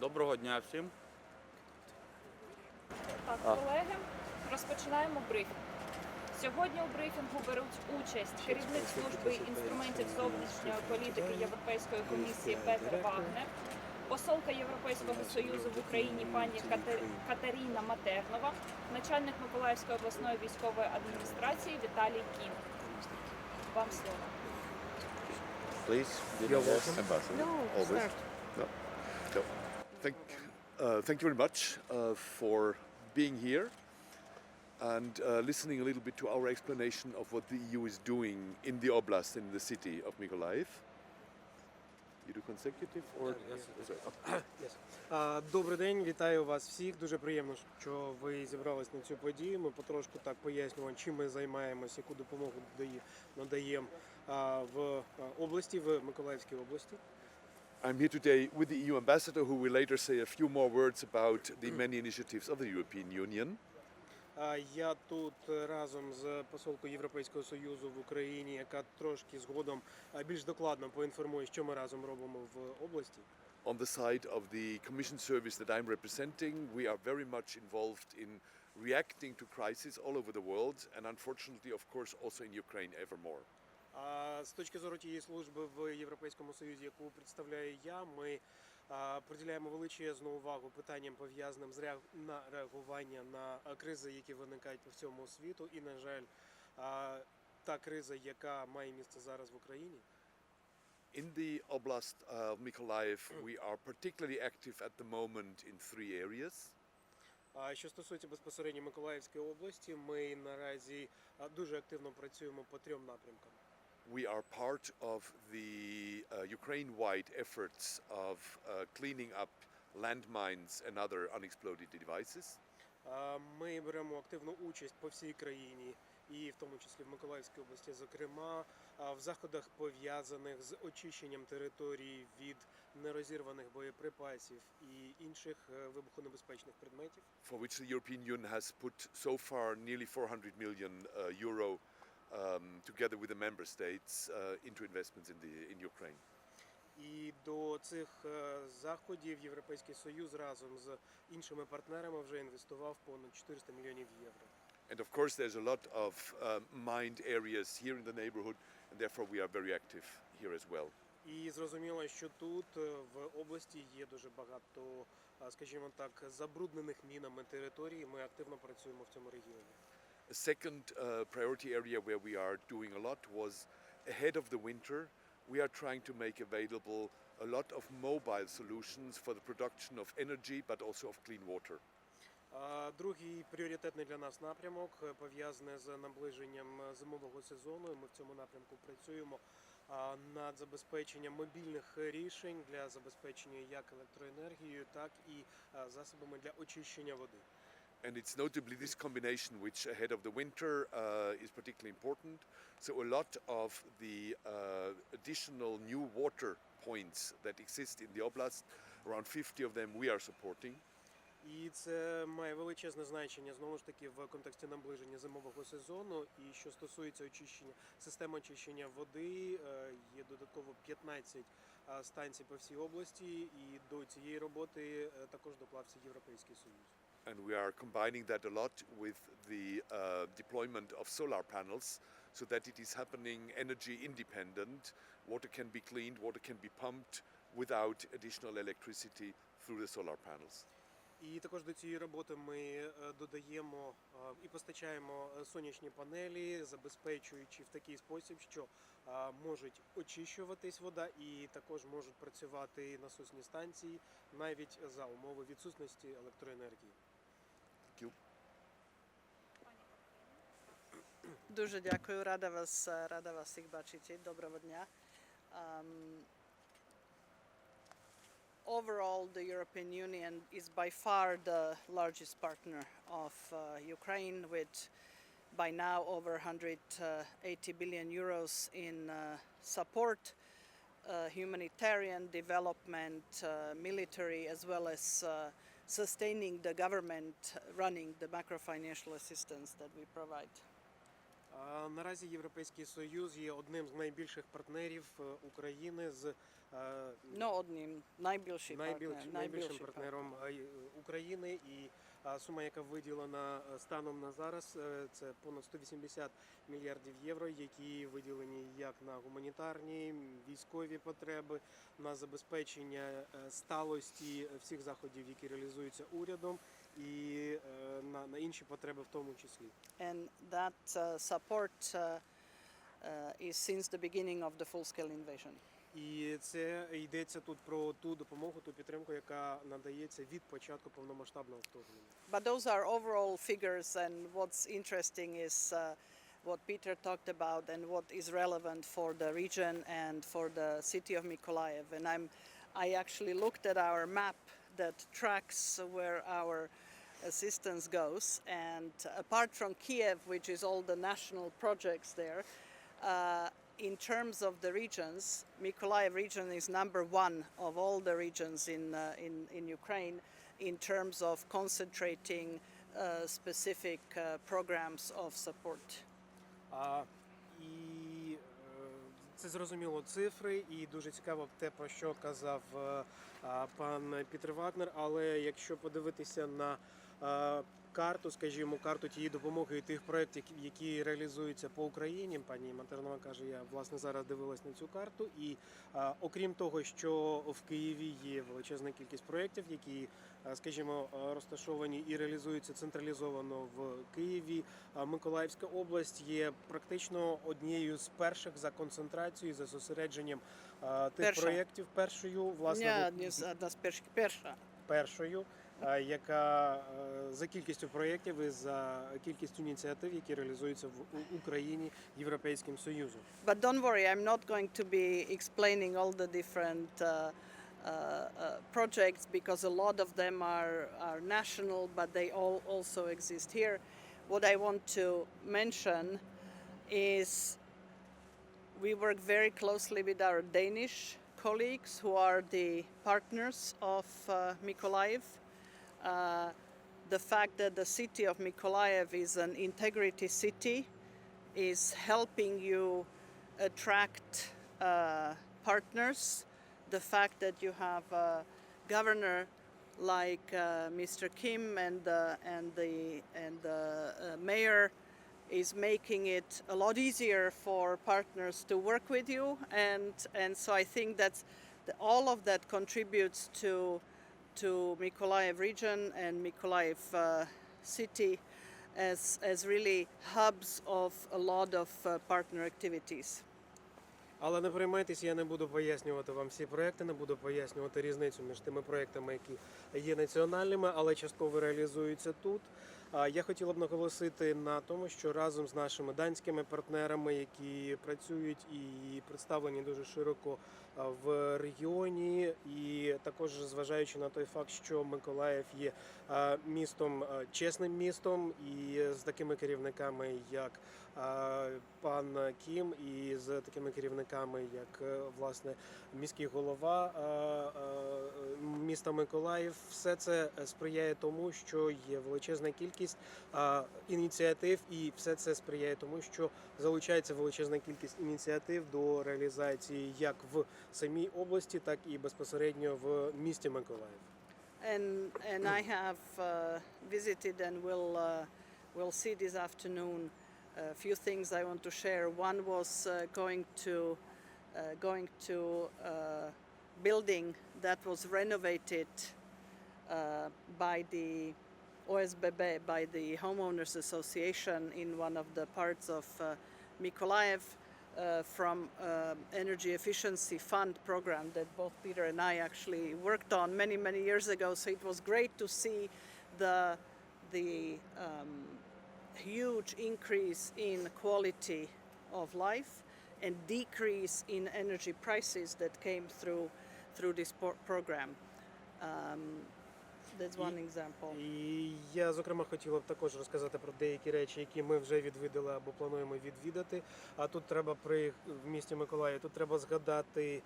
Доброго дня всім. Так, колеги, розпочинаємо брифінг. Сьогодні у брифінгу беруть участь керівник служби інструментів зовнішньої політики Європейської комісії Петер Вагнер, посолка Європейського союзу в Україні пані Кате- Катерина Матернова, начальник Миколаївської обласної військової адміністрації Віталій Кін. Вам слово. Please, Thank, uh, thank you very much uh, for being here and uh, listening a little bit to our explanation of what the EU is doing in the oblast in the city of Mykolaiv. You do consecutive or? Sorry. А, Добрий день, вітаю вас всіх. Дуже приємно, що ви зібрались на цю подію. Ми потрошку так пояснюємо, чим ми займаємося, яку допомогу надаємо в області, в Миколаївській області. I'm here today with the EU ambassador who will later say a few more words about the many initiatives of the European Union. А, Я тут е, разом з посолкою Європейського союзу в Україні, яка трошки згодом а, більш докладно поінформує, що ми разом робимо в області. On the side of the Commission service that I'm representing, we are very much involved in reacting to crises all over the world, and unfortunately, of course, also in Ukraine ever more. А з точки зору тієї служби в Європейському Союзі, яку представляю я, ми приділяємо величезну увагу питанням пов'язаним з на реагування на кризи, які виникають по всьому світу. І, на жаль, та криза, яка має місце зараз в Україні. In the Oblast of Mykolaiv, we are particularly active at the moment in three areas. Що стосується безпосередньо Миколаївської області, ми наразі дуже активно працюємо по трьом напрямкам. We are part of the uh, Ukraine-wide efforts of uh, cleaning up landmines and other unexploded devices. А, Ми беремо активну участь по всій країні, і в тому числі в Миколаївській області, зокрема, а, в заходах пов'язаних з очищенням території від нерозірваних боєприпасів і інших е, вибухонебезпечних предметів. for which the European Union has put so far nearly 400 million uh, euro um, together with the member states uh, into investments in, the, in Ukraine. І до цих е, заходів Європейський Союз разом з іншими партнерами вже інвестував понад 400 мільйонів євро. And of course, there's a lot of um, mined areas here in the neighborhood, and therefore we are very active here as well. І зрозуміло, що тут е, в області є дуже багато, а, скажімо так, забруднених мінами територій. Ми активно працюємо в цьому регіоні. A second uh, priority area where we are doing a lot was ahead of the winter. We are trying to make available a lot of mobile solutions for the production of energy, but also of clean water. А, Другий пріоритетний для нас напрямок е, пов'язаний з наближенням е, зимового сезону. і Ми в цьому напрямку працюємо а, над забезпеченням мобільних рішень для забезпечення як електроенергією, так і а, засобами для очищення води. And it's notably this combination which ahead of the winter uh, is particularly important. So a lot of the uh, additional new water points that exist in the oblast, around 50 of them we are supporting. І це має величезне значення знову ж таки в контексті наближення зимового сезону. І що стосується очищення системи очищення води, е, є додатково 15 а, станцій по всій області. І до цієї роботи е, також доклався Європейський Союз. And we are combining that a lot with the uh, deployment of solar panels so that it is happening energy independent. Water can be cleaned, water can be pumped without additional electricity through the solar panels. І також до цієї роботи ми е, додаємо е, і постачаємо е, сонячні панелі, забезпечуючи в такий спосіб, що е, можуть очищуватись вода, і також можуть працювати насосні станції навіть за умови відсутності електроенергії. Дуже дякую, рада вас, рада вас всіх бачити. Доброго дня. Um, overall, the European Union is by far the largest partner of uh, Ukraine, with by now over 180 billion euros in uh, support, uh, humanitarian development, uh, military, as well as uh, sustaining the government running the macro financial assistance that we provide. Наразі Європейський Союз є одним з найбільших партнерів е, України з ну, одним, найбільшим, найбільш, партнер, найбільшим партнером е, України. І а, сума, яка виділена е, станом на зараз, е, це понад 180 мільярдів євро, які виділені як на гуманітарні, військові потреби, на забезпечення е, сталості всіх заходів, які реалізуються урядом, і на, на інші потреби в тому числі. And that support is since the beginning of the full-scale invasion. І це йдеться тут про ту допомогу, ту підтримку, яка надається від початку повномасштабного вторгнення. But those are overall figures, and what's interesting is uh, what Peter talked about and what is relevant for the region and for the city of Mykolaiv. And I'm, I actually looked at our map that tracks where our assistance goes. And apart from Kiev, which is all the national projects there, uh, in terms of the regions, Mykolaiv region is number one of all the regions in, uh, in, in Ukraine in terms of concentrating uh, specific uh, programs of support. А, і е, це зрозуміло цифри, і дуже цікаво те, про що казав е, пан Пітер Вагнер. Але якщо подивитися на е, карту, скажімо, карту тієї допомоги і тих проєктів, які реалізуються по Україні, пані Матернова каже, я власне зараз дивилась на цю карту. І а, окрім того, що в Києві є величезна кількість проєктів, які, скажімо, розташовані і реалізуються централізовано в Києві. А Миколаївська область є практично однією з перших за концентрацією, за зосередженням а, тих Перша. проєктів. Першою, власне, Ні, в- одні з- одна з перших, перша. першою, яка е, за кількістю проєктів і за кількістю ініціатив, які реалізуються в У- Україні Європейським Союзом. But don't worry, I'm not going to be explaining all the different uh, uh, uh, projects because a lot of them are, are national, but they all also exist here. What I want to mention is we work very closely with our Danish colleagues who are the partners of uh, Mykolaiv. uh, the fact that the city of Mykolaiv is an integrity city is helping you attract uh, partners. The fact that you have a governor like uh, Mr. Kim and the, and the, and the uh, mayor is making it a lot easier for partners to work with you. And, and so I think that all of that contributes to, to Mykolaiv region and Mykolaiv uh, city as, as really hubs of a lot of uh, partner activities. Але не переймайтесь, я не буду пояснювати вам всі проекти, не буду пояснювати різницю між тими проектами, які є національними, але частково реалізуються тут. Я хотіла б наголосити на тому, що разом з нашими данськими партнерами, які працюють і представлені дуже широко в регіоні, і також зважаючи на той факт, що Миколаїв є містом чесним містом, і з такими керівниками, як пан Кім, і з такими керівниками, як е, власне міський голова міста Миколаїв, все це сприяє тому, що є величезна кількість ініціатив, і все це сприяє тому, що залучається величезна кількість ініціатив до реалізації як в самій області, так і безпосередньо в місті Миколаїв. And, and I have uh, visited and will, uh, will see this afternoon a few things I want to share. One was uh, going to, uh, going to uh, building that was renovated uh, by the OSBB, by the Homeowners Association in one of the parts of uh, Mykolaiv uh, from uh, Energy Efficiency Fund program that both Peter and I actually worked on many, many years ago. So it was great to see the, the um, huge increase in quality of life and decrease in energy prices that came through, through this program. Um, that's one example. І я зокрема хотіла б також розказати про деякі речі, які ми вже відвідали або плануємо відвідати. А тут треба при в місті Миколаїв. Тут треба згадати е,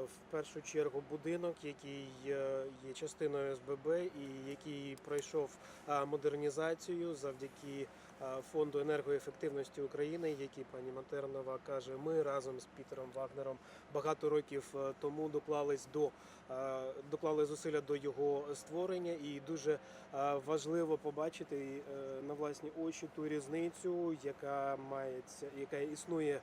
в першу чергу будинок, який є частиною СББ і який пройшов е, модернізацію завдяки фонду енергоефективності України, який пані Матернова каже, ми разом з Пітером Вагнером багато років е, тому доклались до е, доклали зусилля до його створення, і дуже е, важливо побачити е, на власні очі ту різницю, яка мається, яка існує е,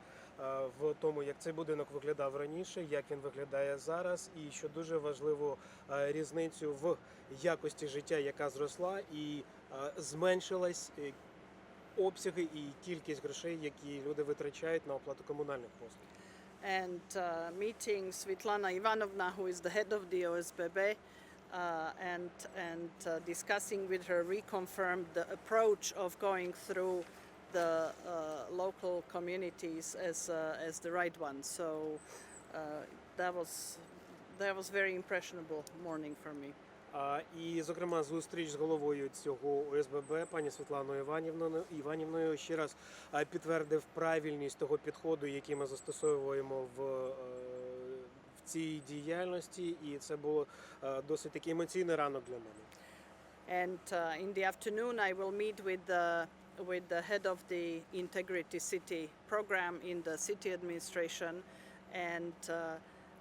в тому, як цей будинок виглядав раніше, як він виглядає зараз, і що дуже важливо е, різницю в якості життя, яка зросла і е, зменшилась е, обсяги і кількість грошей, які люди витрачають на оплату комунальних послуг. And uh, meeting Svetlana Ivanovna, who is the head of the OSBB, uh, and and uh, discussing with her reconfirmed the approach of going through the uh, local communities as uh, as the right one. So uh, that was that was very impressionable morning for me. І, зокрема, зустріч з головою цього ОСББ, пані Світланою Іванівною, Іванівною ще раз підтвердив правильність того підходу, який ми застосовуємо в, е, цій діяльності, і це було е, досить такий емоційний ранок для мене. And uh, in the afternoon, I will meet with the with the head of the Integrity City program in the city administration, and uh,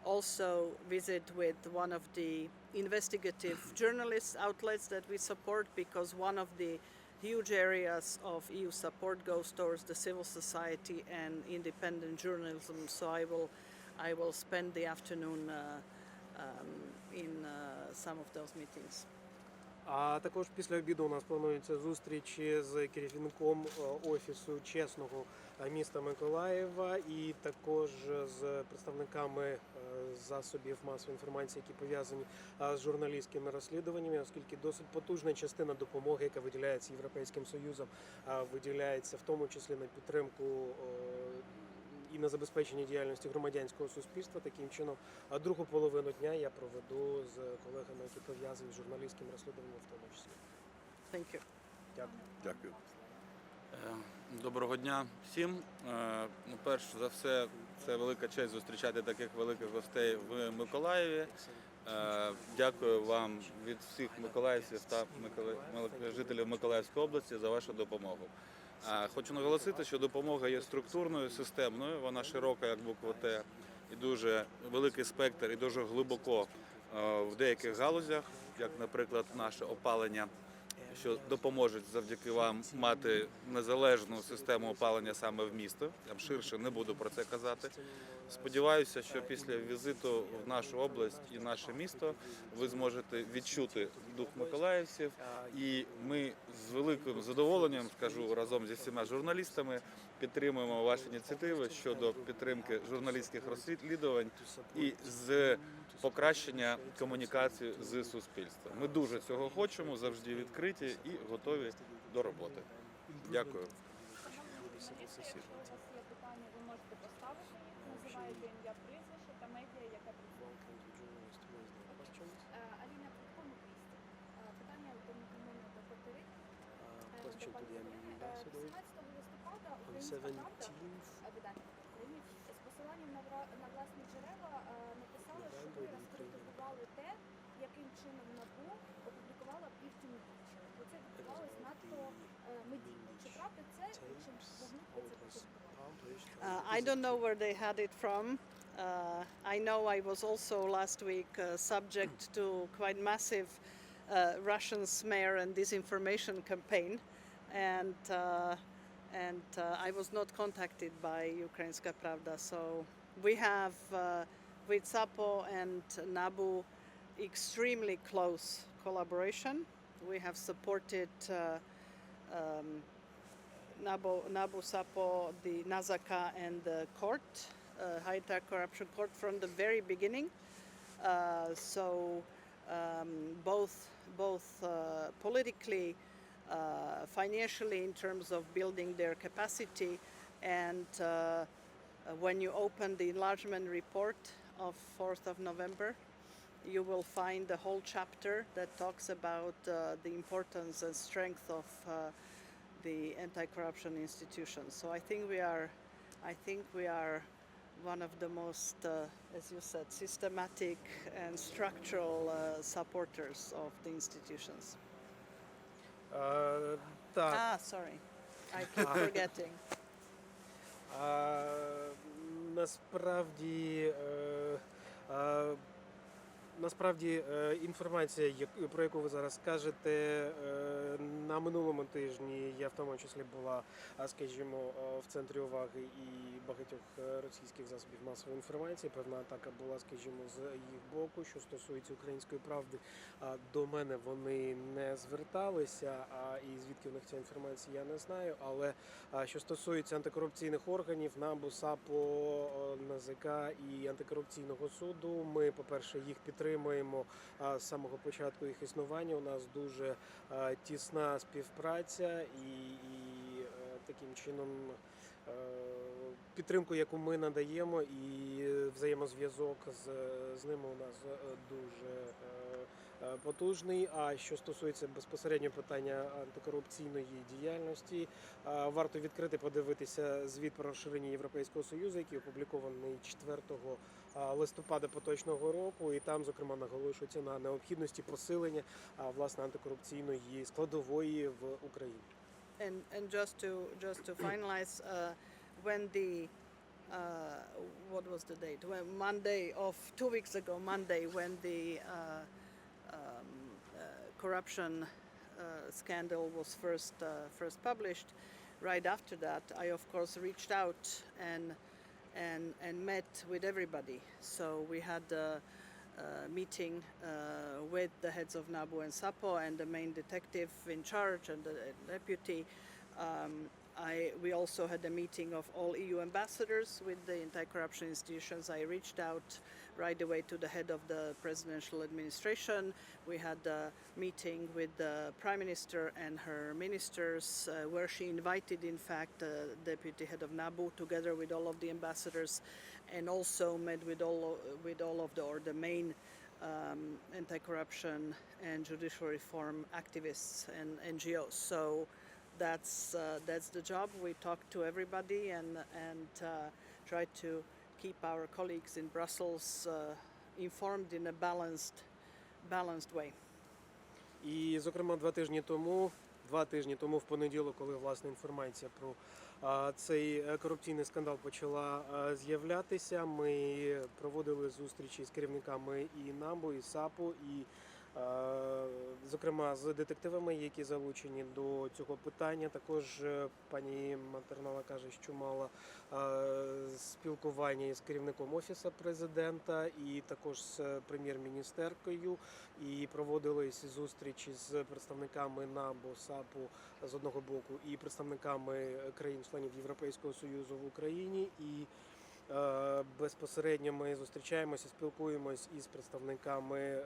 also visit with one of the investigative journalist outlets that we support because one of the huge areas of EU support goes towards the civil society and independent journalism. So I will I will spend the afternoon uh, um, in uh, some of those meetings. А також після обіду у нас планується зустріч з керівником е, офісу чесного е, міста Миколаєва і також з представниками е, засобів масової інформації, які пов'язані з журналістськими розслідуваннями, оскільки досить потужна частина допомоги, яка виділяється Європейським Союзом, виділяється в тому числі на підтримку. І на забезпечення діяльності громадянського суспільства таким чином, а другу половину дня я проведу з колегами, які пов'язані з журналістським розслідуванням, в тому числі. Thank you. Дякую. Дякую. Е, Доброго дня всім. Е, Ну, перш за все, це велика честь зустрічати таких великих гостей в Миколаєві. Е, Дякую вам від всіх миколаївців та жителів Миколаївської області за вашу допомогу. Хочу наголосити, що допомога є структурною, системною, вона широка, як буква Т, і дуже великий спектр, і дуже глибоко е, в деяких галузях, як, наприклад, наше опалення що допоможуть завдяки вам мати незалежну систему опалення саме в місто. Я ширше не буду про це казати. Сподіваюся, що після візиту в нашу область і наше місто ви зможете відчути дух миколаївців. І ми з великим задоволенням скажу разом зі всіма журналістами підтримуємо ваші ініціативи щодо підтримки журналістських розслідувань і з покращення комунікації з суспільством. Ми дуже цього хочемо, завжди відкриті і готові до роботи. Дякую. Питання, ви можете поставити називаєте ім'я, прізвище та медіа. Е, Аліна Крутко, «Муквіст». Е, Питання до мене до Катерини. Е, до пані Катерини. Е, 18 листопада Українська правда Uh, I don't know where they had it from. Uh, I know I was also last week uh, subject to quite massive uh, Russian smear and disinformation campaign, and uh, and uh, I was not contacted by Ukrainska Pravda. So we have with Sapo and Nabu extremely close collaboration. We have supported. Um, Nabu, Nabu Sapo, the Nazaka, and the court, uh, high tech corruption court, from the very beginning. Uh, so um, both both uh, politically, uh, financially, in terms of building their capacity, and uh, uh, when you open the enlargement report of 4th of November, you will find the whole chapter that talks about uh, the importance and strength of the anti-corruption institutions. So I think we are, I think we are one of the most, uh, as you said, systematic and structural uh, supporters of the institutions. Е, так, Ah, sorry. I keep forgetting. А, насправді, е, а, насправді е, інформація, про яку ви зараз кажете, е, на минулому тижні я в тому числі була, скажімо, е, в центрі уваги і багатьох російських засобів масової інформації. Певна атака була, скажімо, з їх боку, що стосується української правди. До мене вони не зверталися. А і звідки в них ця інформація, я не знаю. Але що стосується антикорупційних органів, НАБУ, САПО, НАЗК і антикорупційного суду, ми, по-перше, їх підтримуємо а, з самого початку їх існування. У нас дуже тісна співпраця і, і е, таким чином. е, Підтримку, яку ми надаємо, і взаємозв'язок з, з ними у нас е, дуже потужний. А що стосується безпосередньо питання антикорупційної діяльності, Варто відкрити подивитися звіт про розширення Європейського союзу, який опублікований 4 а, листопада поточного року, і там, зокрема, наголошується на необхідності посилення власне антикорупційної складової в Україні. And and just to just to finalize, uh, when the uh, what was the date? When Monday of two weeks ago, Monday, when the uh, um, uh, corruption uh, scandal was first uh, first published, right after that, I of course reached out and and and met with everybody. So we had. a, uh, meeting uh, with the heads of NABU and SAPO and the main detective in charge and the deputy. Um, I, we also had a meeting of all EU ambassadors with the anti-corruption institutions. I reached out right away to the head of the presidential administration. We had a meeting with the prime minister and her ministers, uh, where she invited, in fact, the deputy head of NABU together with all of the ambassadors, and also met with all with all of the or the main um, anti-corruption and judicial reform activists and NGOs. So that's uh, that's the job. We talk to everybody and and uh, try to keep our colleagues in Brussels uh, informed in a balanced balanced way. І, зокрема, два тижні тому, два тижні тому, в понеділок, коли власне інформація про а, цей е, корупційний скандал почала а, з'являтися, ми проводили зустрічі з керівниками і НАБУ, і САПу, і зокрема з детективами, які залучені до цього питання. Також е, пані Матернова каже, що мала спілкування із керівником офісу президента, і також з прем'єр-міністеркою і проводились зустрічі з представниками НАБУ, САПу з одного боку і представниками країн-членів Європейського Союзу в Україні. І е, безпосередньо ми зустрічаємося, спілкуємось із представниками е,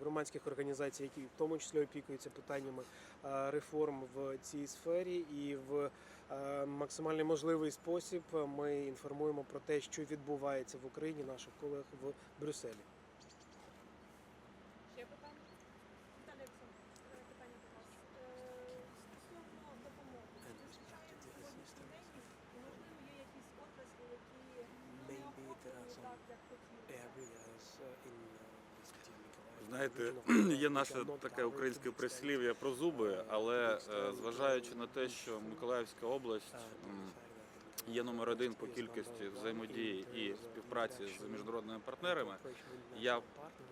громадських організацій, які в тому числі опікуються питаннями е, реформ в цій сфері, і в е, максимально можливий спосіб ми інформуємо про те, що відбувається в Україні наших колег в Брюсселі. Ще питання? Віталій Олександрович, е, питання до вас. Е, Стосовно допомоги. Зустрічаємо сьогодні студентів, і, можливо, є якісь отраслі, які ну, не Maybe there are охоплені some так, як хотілося. areas uh, in uh, this particular Mykolaiv Знаєте, є наше таке українське прислів'я про зуби, але е, зважаючи на те, що Миколаївська область є номер один по кількості взаємодії і співпраці з міжнародними партнерами. Я в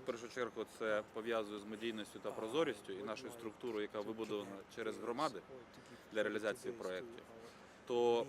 першу чергу це пов'язую з медійністю та прозорістю і нашою структурою, яка вибудована через громади для реалізації проєктів. То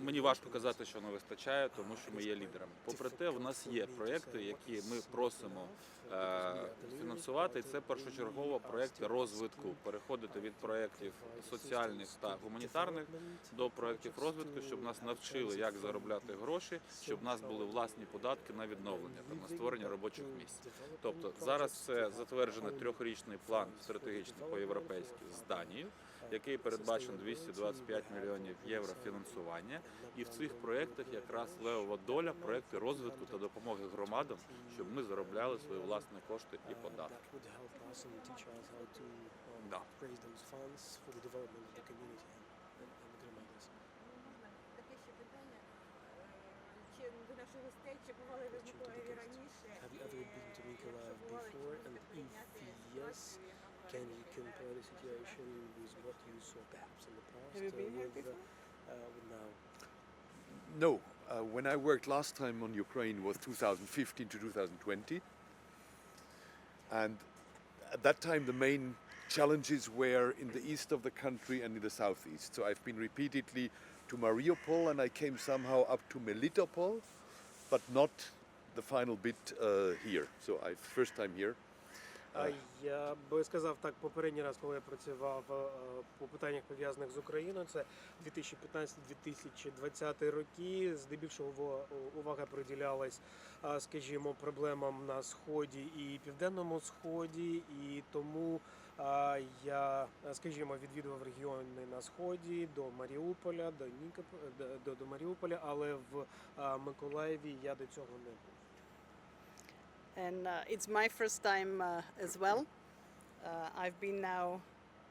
Мені важко казати, що не вистачає, тому що ми є лідерами. Попри те, в нас є проекти, які ми просимо е, фінансувати. Це першочергово проекти розвитку. Переходити від проєктів соціальних та гуманітарних до проєктів розвитку, щоб нас навчили, як заробляти гроші, щоб в нас були власні податки на відновлення та на створення робочих місць. Тобто зараз це затверджений трьохрічний план стратегічний по європейськи з Данією, який передбачено 225 мільйонів євро фінансування. І в цих проєктах якраз левова доля проекти розвитку та допомоги громадам, щоб ми заробляли свої власні кошти і податки. Um, Да. таке ще питання. Е, Чи до наших гостей, чи бували ви в Миколаєві раніше? Have you ever been to Mykolaiv before? And if yes, can you compare the situation with what you saw perhaps in the past Have you uh, been here with, uh, before? uh, with now? No, uh, when I worked last time on Ukraine was 2015 to 2020. And at that time, the main challenges were in the east of the country and in the southeast. So I've been repeatedly to Mariupol and I came somehow up to Melitopol, but not the final bit uh, here. So I first time here. А я би сказав так, попередній раз, коли я працював е, по питаннях пов'язаних з Україною, це 2015-2020 роки. Здебільшого увага приділялась, скажімо, проблемам на сході і південному сході, і тому я, скажімо, відвідував регіони на сході до Маріуполя, до Нікоп... до, до Маріуполя, але в Миколаєві я до цього не був. And uh, it's my first time uh, as well. Uh, I've been now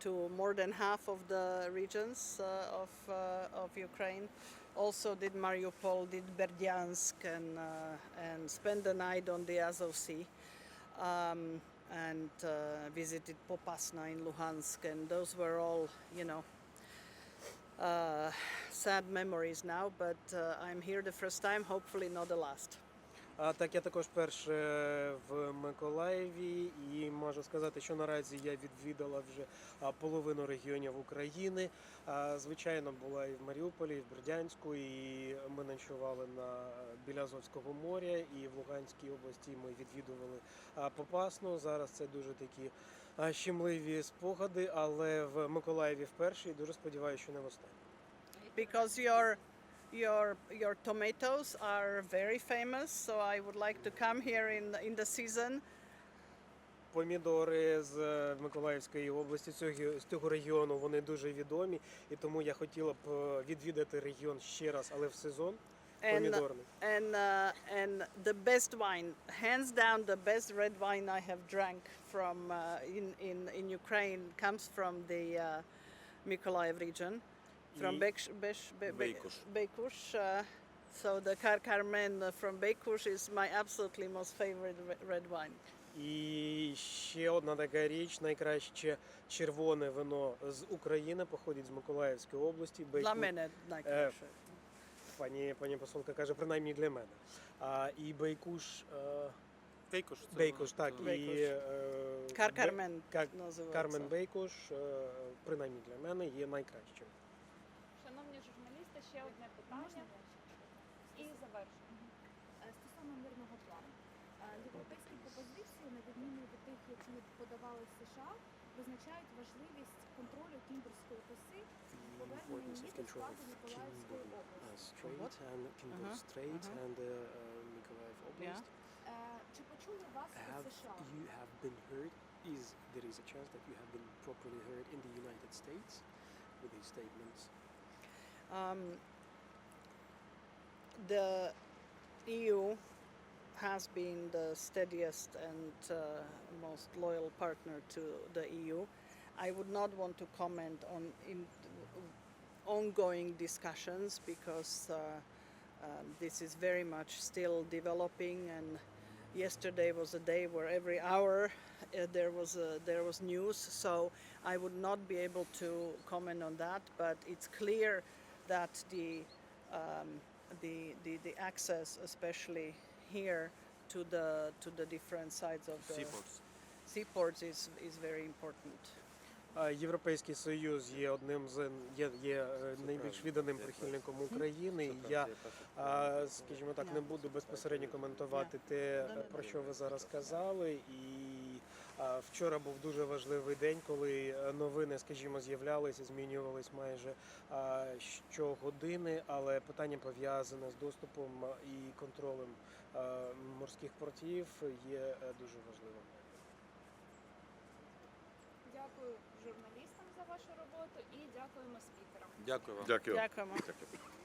to more than half of the regions uh, of, uh, of Ukraine. Also did Mariupol, did Berdyansk, and, uh, and spent the night on the Azov Sea. Um, and visited Popasna in Luhansk, and those were all, you know, sad memories now. But I'm here the first time, hopefully not the last. А так я також перше в Миколаєві і можу сказати, що наразі я відвідала вже половину регіонів України. Звичайно, була і в Маріуполі, і в Бердянську, і ми ночували на біля Азовського моря, і в Луганській області ми відвідували Попасну. Зараз це дуже такі щемливі спогади, але в Миколаєві вперше і дуже сподіваюся, що не востаннє. because your your your tomatoes are very famous so i would like to come here in in the season Помідори з е, Миколаївської області цього з цього регіону вони дуже відомі, і тому я хотіла б е, відвідати регіон ще раз, але в сезон and помідорний. and uh, and the best wine hands down the best red wine i have drank from uh, in in in ukraine comes from the uh, mykolaiv region From Besh, Be, Be-. Beykush, uh, so the Kar Karmen uh, from Beykush is my absolutely most favorite red wine. І ще одна така річ: найкраще червоне вино з України походить з Миколаївської області. Для мене найкраще. Пані пані посолка каже, принаймні для мене. А і Бейкуш, е, Бейкуш. це Бейкуш, так і Бейкуш. е, Кар Кармен Кар- Кармен Бейкуш, е, принаймні для мене, є найкращим. Шановні журналісти, ще одне питання і завершуємо. Е, Стосовно мирного плану. Е, Європейські пропозиції, на відміну від тих, які подавали США, визначають важливість контролю Кімберської коси і The повернення importance її of до control складу of Миколаївської Kimber області. uh, Strait and Kimber Uh-huh, Strait uh-huh. and uh, uh, Mykolaiv Oblast. Е, Чи почули вас Have від США? you have been heard? Is there is a chance that you have been properly heard in the United States with these statements? Um, the EU has been the steadiest and uh, most loyal partner to the EU. I would not want to comment on in ongoing discussions because uh, um, this is very much still developing and yesterday was a day where every hour uh, there was a, there was news so I would not be able to comment on that but it's clear that the um, the, the the access especially here to the to the different sides of the Seaports. seaports is is very important Європейський Союз є одним з є, є е, найбільш відданим прихильником України. І Я, скажімо так, не буду безпосередньо коментувати те, про що ви зараз сказали. І вчора був дуже важливий день, коли е, новини, скажімо, з'являлися, змінювались майже щогодини, але питання пов'язане з доступом і контролем морських портів є е, дуже важливим. Дякую журналістам за вашу роботу і дякуємо спікерам. Дякую вам. Дякую. Дякуємо. Дякую.